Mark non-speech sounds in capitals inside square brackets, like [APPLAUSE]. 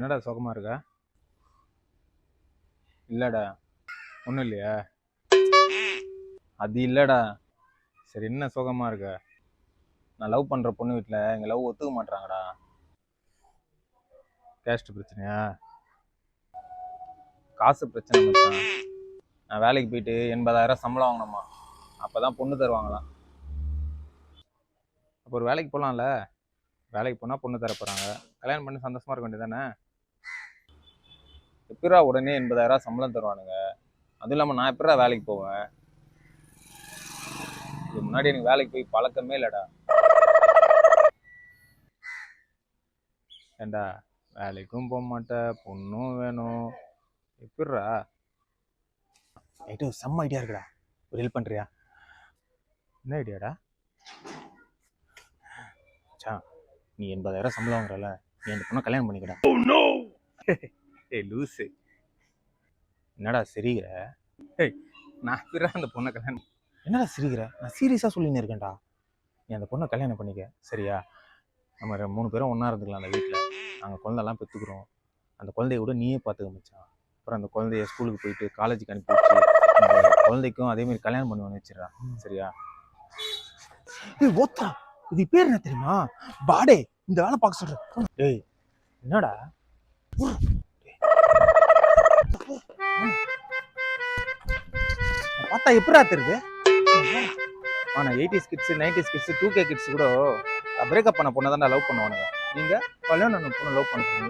என்னடா சுகமா இருக்கா? இல்லைடா. ஒன்றும் இல்லையா. அது இல்லைடா. சரி என்ன சுகமா இருக்க? நான் லவ் பண்ணுற பொண்ணு வீட்டில் எங்கள் லவ் ஒத்துக்க மாட்றாங்கடா. கேஸ்ட் பிரச்சனையா? காசு பிரச்சனை மச்சான் நான் வேலைக்கு போயிட்டு எண்பதாயிரம் சம்பளம் வாங்கினோமா அப்பதான் பொண்ணு தருவாங்களாம். அப்போ ஒரு வேலைக்கு போகலாம்ல வேலைக்கு போனால் பொண்ணு தர போகிறாங்க கல்யாணம் பண்ணி சந்தோஷமாக இருக்க வேண்டியதானே எப்படா உடனே எண்பதாயிரம் சம்பளம் தருவானுங்க? அதுவும் இல்லாமல் நான் எப்படா வேலைக்கு போவேன்? இதுக்கு முன்னாடி எனக்கு வேலைக்கு போய் பழக்கமே இல்லைடா. ஏண்டா வேலைக்கும் போக மாட்டேன் பொண்ணும் வேணும். எப்படிரா ஐட்டோ செம்ம ஐடியா இருக்குடா. ஒரு ஹெல்ப் பண்ணுறியா என்ன ஐடியாடா மச்சான் நீ எண்பதாயிரம் சம்பளம் வாங்குறல நீ அந்த பொண்ணை கல்யாணம் பண்ணிக்கடா. [LAUGHS] ஏய் லூசு. என்னடா சிரிக்கிற? ஏய் நான் பிற அந்த பொண்ணை கல்யாணம் என்னடா சிரிக்கிற? நான் சீரியஸாக சொல்லின்னு இருக்கேன்டா. நீ அந்த பொண்ணை கல்யாணம் பண்ணிக்க. சரியா? நம்ம மூணு பேரும் ஒன்றா இருந்துக்கலாம் அந்த வீட்டில் நாங்கள் குழந்தெல்லாம் பெற்றுக்குறோம் அந்த குழந்தைய கூட நீயே பார்த்துக்க மச்சான். அப்புறம் அந்த குழந்தைய ஸ்கூலுக்கு போயிட்டு காலேஜுக்கு அனுப்பி வச்சு அந்த குழந்தைக்கும் அதே மாதிரி கல்யாணம் பண்ணி வச்சிடறா. சரியா? ஏய் ஓத்தா இது பேர் என்ன தெரியுமா? பாடே இந்த வேலை பார்க்க சொல்றேன். டேய் என்னடா? பார்த்தா எப்படி தெரியுது? ஆனால் eighties kids nineties kids two K kids கூட பிரேக்கப் பண்ண பொண்ணை தான் லவ் பண்ணுவானுங்க. நீங்கள் கல்யாணம் பொண்ணை லவ் பண்ணுறீங்க